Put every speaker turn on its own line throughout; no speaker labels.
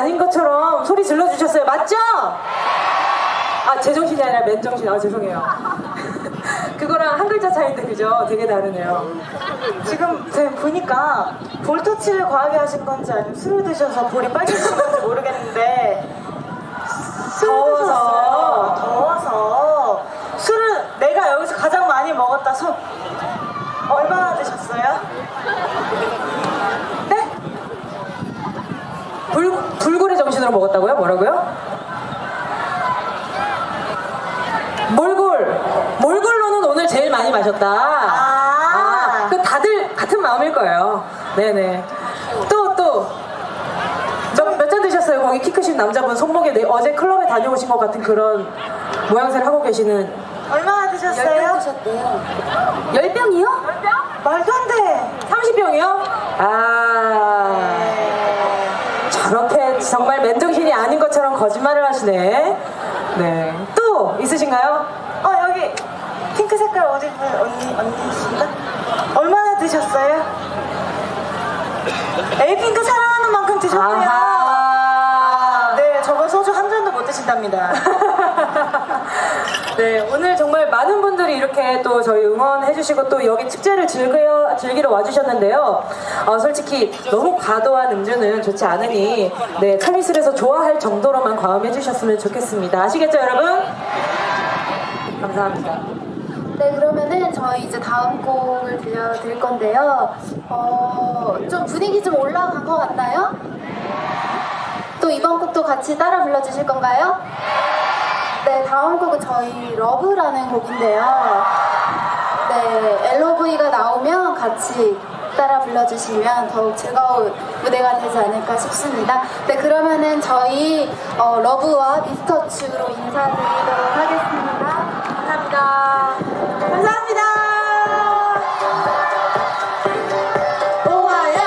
아닌 것처럼 소리 질러주셨어요. 맞죠? 아, 제정신이 아니라 맨정신. 아, 죄송해요. 그거랑 한 글자 차이인데, 그죠? 되게 다르네요.
지금 제가 보니까 볼 터치를 과하게 하신 건지 아니면 술을 드셔서 볼이 빨개진 건지 모르겠는데 더워서 더워서 술은 내가 여기서 가장 많이 먹었다 손 얼마나 드셨어요? 네?
불, 불굴의 정신으로 먹었다고요? 뭐라고요? 몰골. 몰골로는 오늘 제일 많이 마셨다.
아.
그 다들 같은 마음일 거예요. 네네. 또, 또. 몇잔 드셨어요? 거기 키 크신 남자분 손목에 네- 어제 클럽에 다녀오신 것 같은 그런 모양새를 하고 계시는.
얼마나 드셨어요?
열병이요
말도 안 돼.
30병이요? 아. 저렇게 정말 맨정신이 아닌 것처럼 거짓말을 하시네. 네. 또 있으신가요?
어 여기 핑크 색깔 옷 입은 언니 언니신가? 얼마나 드셨어요? 에이핑크 사랑하는 만큼 드셨대요.
아하.
네, 저번 소주 한 잔도 못 드신답니다.
네, 오늘 정말 많은 분들이 이렇게 또 저희 응원해주시고 또 여기 축제를 즐겨, 즐기러 와주셨는데요. 어, 솔직히 너무 과도한 음주는 좋지 않으니, 네, 찰리슬에서 좋아할 정도로만 과음해주셨으면 좋겠습니다. 아시겠죠, 여러분? 감사합니다.
네, 그러면은 저희 이제 다음 곡을 들려드릴 건데요. 어, 좀 분위기 좀 올라간 것 같나요? 또 이번 곡도 같이 따라 불러주실 건가요? 네, 다음 곡은 저희 러브라는 곡인데요. 네, LOV가 나오면 같이 따라 불러주시면 더욱 즐거운 무대가 되지 않을까 싶습니다. 네, 그러면은 저희 어, 러브와 미스터츄로 인사드리도록 하겠습니다. 감사합니다. 감사합니다. 오하영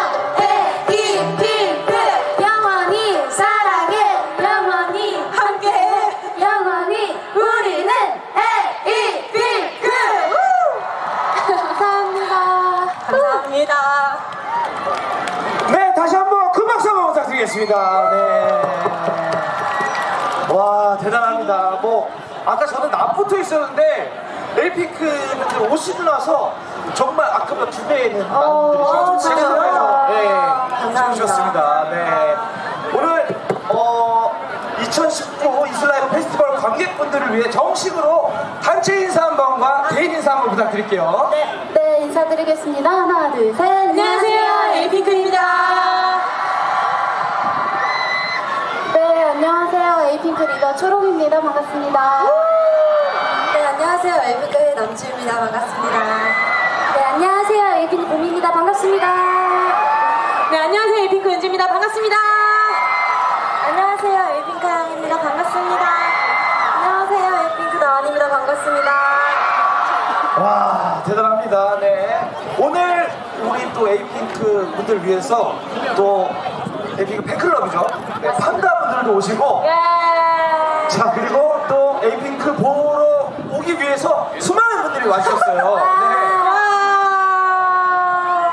에이핑크 영원히 사랑해 영원히 함께해 영원히 우리는 에이핑크 감사합니다.
감사합니다.
네, 다시 한번 큰 박수 한번 부탁드리겠습니다. 네. 와, 대단합니다. 뭐, 아까 저는 낮부터 있었는데, 에이핑크 분들 오시고 나서 정말 아까보다 두 배는 많은 분들이
어,
지금
진짜요?
네,
감사합니다.
주셨습니다. 네. 오늘, 어, 2019 이슬라이브 페스티벌 관객분들을 위해 정식으로 단체 인사 한 번과 개인 인사 한 번 부탁드릴게요.
네 인사드리겠습니다. 하나 둘 셋.
안녕하세요, 에이핑크입니다.
네 안녕하세요. 에이핑크 리더 초롱입니다. 반갑습니다.
네, 안녕하세요. 에이핑크의 남주입니다. 반갑습니다.
네 안녕하세요. 에이핑크 봄입니다. 반갑습니다.
네, 안녕하세요, 에이핑크 은지입니다. 반갑습니다.
안녕하세요. 에이핑크 양입니다. 반갑습니다. 안녕하세요. 에이핑크 나은입니다. 반갑습니다.
와 대단합니다. 네 오늘 우리 또 에이핑크 분들 위해서 또 에이핑크 팬클럽이죠. 네, 판다 분들도 오시고
예.
자 그리고 또 에이핑크 오기 위해서 수많은 분들이 와주셨어요. 네.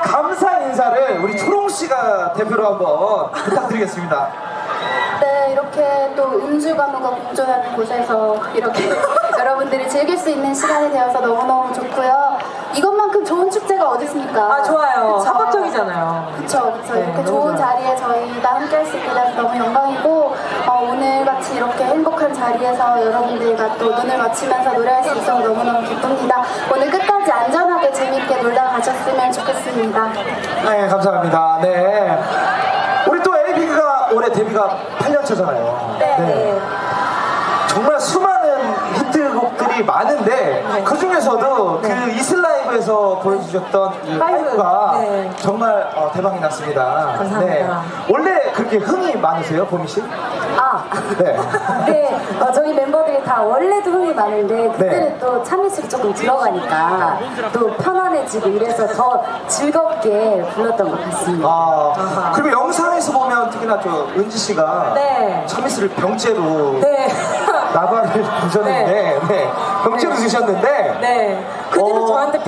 감사 인사를 우리 초롱 씨가 대표로 한번 부탁드리겠습니다.
네 이렇게 또 음주 가무가 공존하는 곳에서 이렇게 여러분들이 즐길 수 있는 시간이 되어서 너무너무 좋고요. 이것만큼 좋은 축제가 어디 있습니까?
아, 좋아요.
그쵸?
합법적이잖아요.
그쵸, 그쵸.
네,
이렇게
너무
좋은
좋아요.
자리에 저희가 함께 할 수 있게 돼서 너무 영광이고, 어, 오늘 같이 이렇게 행복한 자리에서 여러분들과 또 눈을 맞추면서 노래할 수 있어서 너무너무 기쁩니다. 오늘 끝까지 안전하게 재밌게 놀다 가셨으면 좋겠습니다.
네 감사합니다. 네 우리 또 에이핑크가 올해 데뷔가 8년 차잖아요.
네.
정말 수많은 히트곡들이 많은데 그 중에서도 그 이슬라이브에서 보여주셨던 이
파이브.
파이브가
네.
정말 어, 대박이 났습니다.
감사합니다.
원래 그렇게 흥이 많으세요, 보미 씨?
아,
네.
네. 어, 저희 멤버들이 다 원래도 흥이 많은데, 그때는
네.
또 참여술이 조금 들어가니까 또 편안해지고 이래서 더 즐겁게 불렀던 것 같습니다.
아 그리고 영상에서 보면 특히나 저 은지 씨가
네.
참이슬을 병째로
네.
나발을 부셨는데 네. 병째로 드셨는데
네. 그때는
어.
저한테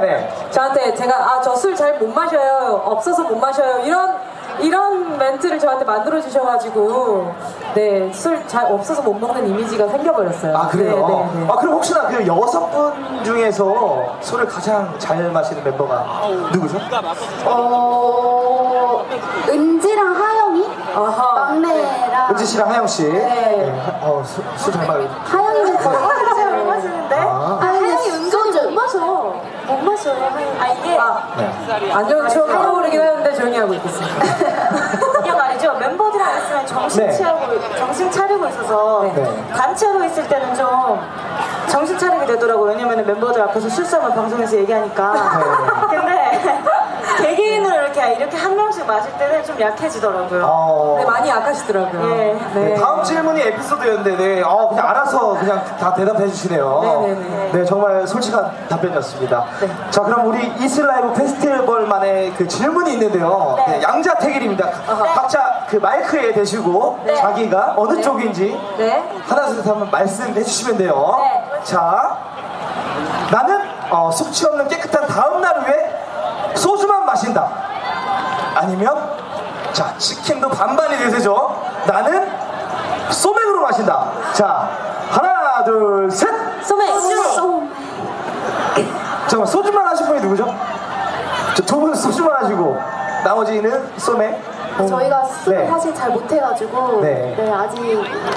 네네.
저한테 제가 아 저 술 잘 못 마셔요 없어서 못 마셔요 이런 이런 멘트를 저한테 만들어 주셔가지고 네 술 잘 없어서 못 먹는 이미지가 생겨버렸어요.
아 그래요?
네, 네, 네.
아 그럼 혹시나 그 여섯 분 중에서 술을 가장 잘 마시는 멤버가 누구죠?
어 은지랑 하영이
아하.
막내랑
은지 씨랑 하영 씨.
네.
어, 술잘 마시.
하영이는 거의
잘 못 마시는데?
아,
하영이 은근히 못 마셔
하영이. 아 이게
네.
안 좋은 추억 떠오르긴 하는데 조용히 하고 있겠습니다.
이게 말이죠. 멤버들이랑 있으면 정신
네.
차리고 정신 차리고 있어서
네.
단체로 있을 때는 좀 정신 차리게 되더라고. 왜냐면 멤버들 앞에서 실수하면 방송에서 얘기하니까.
네.
근데 개개인으로 이렇게 이렇게 한 명씩 마실 때는 좀 약해지더라고요.
어.
네, 많이 약하시더라고요.
예.
네, 다음 질문이 에피소드였는데, 네, 어, 그냥 알아서 그냥 다 대답해 주시네요.
네네네.
네, 정말 솔직한 답변이었습니다. 자, 그럼 우리 이슬라이브 페스티벌만의 그 질문이 있는데요. 네, 양자택일입니다. 각자 그 마이크에 대시고 자기가 어느 쪽인지
네.
하나, 둘, 셋 한번 말씀해 주시면 돼요.
네.
자, 나는 어, 숙취 없는 깨끗한 다음날 후에 소주만 마신다. 아니면, 자, 치킨도 반반이 되세죠. 나는 소맥으로 마신다. 자, 하나, 둘, 셋.
소맥.
잠깐만, 소주만 하신 분이 누구죠? 두분 소주만 하시고, 나머지는 소맥.
저희가 술을
네.
사실 잘 못해가지고
네.
네. 아직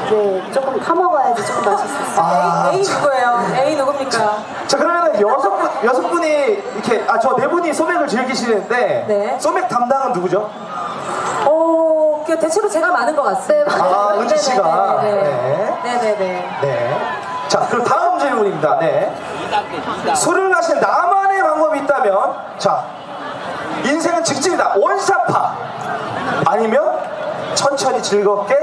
네 조금 타먹어야지 조금 있어요
아,
A 누구예요? A 누굽니까?
자 그러면은 여섯 분 여섯 분이 이렇게 아 저 네 분이 소맥을 즐기시는데
네.
소맥 담당은 누구죠?
어, 그 대체로 제가 많은 것 같습니다.
아 은지 씨가
네네네.
네.
네네네.
네. 자 그럼 다음 질문입니다. 네. 술을 마신 나만의 방법이 있다면 자 인생은 직진이다 원샷파 아니면 천천히 즐겁게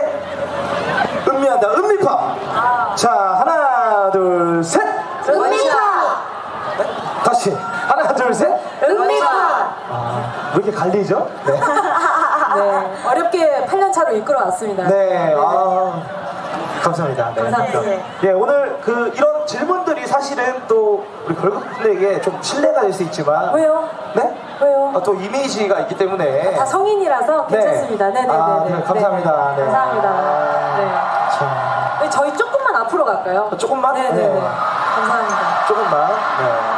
음미한다 음미파. 자 하나 둘 셋.
은미파
다시 하나 둘 셋.
은미파
왜 이렇게 갈리죠? 네.
네. 어렵게 8년 차로 이끌어 왔습니다.
네, 아, 감사합니다. 네.
감사합니다.
예, 오늘 그 이런 질문 사실은 또 우리 걸그룹들에게 좀 신뢰가 될 수 있지만
왜요?
네?
왜요?
아, 또 이미지가 있기 때문에
다 성인이라서
네.
괜찮습니다. 네네네.
아, 네, 감사합니다. 네.
감사합니다. 네.
자,
네, 저희 조금만 앞으로 갈까요?
조금만?
네네네.
네.
감사합니다.
조금만. 네.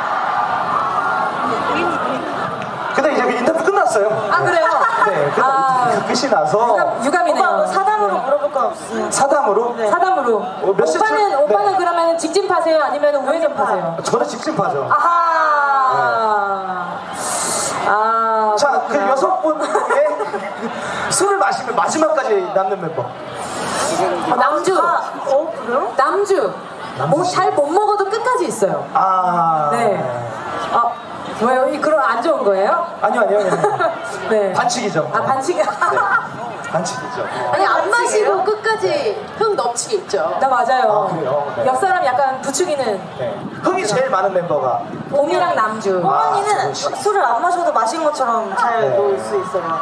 근데 이제 그 인터뷰 끝났어요.
아, 그래요?
네, 끝,
아.
끝이 나서
유감, 유감이네요.
뭐 사담으로 없어요.
사담으로
사담으로.
어, 몇 시쯤?
오빠는,
네.
오빠는 그러면 직진 파세요? 아니면 우회전 파세요?
저는 직진 파죠.
아하. 아.
자, 그. 여섯 분 중에 술을 마시면 마지막까지 남는 멤버.
어, 남주.
아, 어 그래요?
남주. 뭐잘못 먹어도 끝까지 있어요.
아.
네. 아, 왜요? 이 그럼 안 좋은 거예요?
아니요, 아니요, 아니요.
네.
반칙이죠.
아, 반칙.
네. 반칙이죠.
아니 안 마시고 끝까지 흥 넘치게 있죠
나 맞아요.
아, 그래요? 네.
옆 사람 약간 부추기는
네. 흥이 제일 많은 멤버가.
봄이랑 남주.
아,
어머니는
그렇지.
술을 안 마셔도 마신 것처럼 잘
네.
놓을 수 있어요.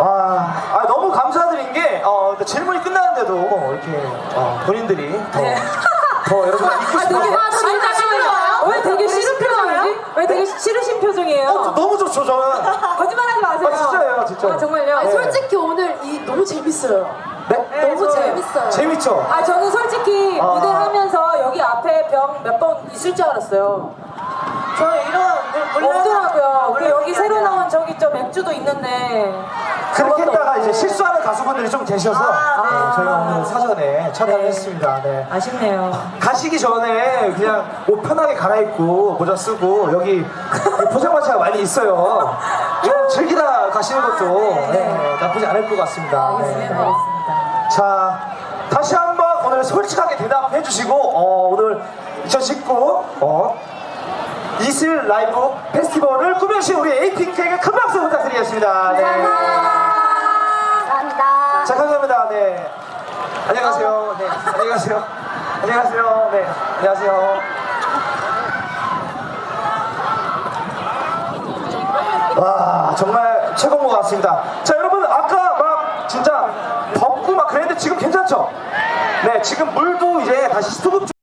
와, 아, 너무 감사드린 게, 어, 일단 질문이 끝났는데도 이렇게, 어, 본인들이 더,
네.
더 여러분을 잊고
아,
싶어서.
되게, 아, 진짜 싫어요? 왜 되게 싫은 표정이지? 왜 되게 싫으신 표정이에요?
어, 너무 좋죠, 저는.
하지 마세요.
아, 진짜예요, 진짜.
아, 정말요?
아니,
네.
솔직히 오늘 이 너무 재밌어요
네?
너무 재밌어요
재밌죠?
아, 저는 솔직히
아.
무대 하면서 여기 앞에 병 몇 번 있을 줄 알았어요.
저 이런 물론
없더라고요. 그리고 여기 새로. 나온 저기 저 맥주도 있는데.
그렇게 했다가 이제
없고.
실수하는 가수분들이 좀 계셔서
아, 네.
네, 저희가 오늘 사전에 차단했습니다. 네.
아쉽네요.
가시기 전에 그냥 옷 편하게 갈아입고 모자 쓰고 여기 포장마차가 많이 있어요. 좀 즐기다 가시는 것도 네, 나쁘지 않을 것 같습니다. 네.
알겠습니다. 알겠습니다.
자, 다시 한번 오늘 솔직하게 대답해 주시고 어, 오늘 2019 어, 이슬 라이브 페스티벌을 꾸며주신 우리 에이핑크에게 큰 박수 부탁드리겠습니다. 네.
감사합니다
자, 감사합니다. 네. 안녕하세요. 네. 안녕하세요. 안녕하세요. 네. 안녕하세요. 와, 정말 최고인 것 같습니다. 자, 여러분, 아까 막 진짜 덥고 막 그랬는데 지금 괜찮죠? 네, 지금 물도 이제 다시 수급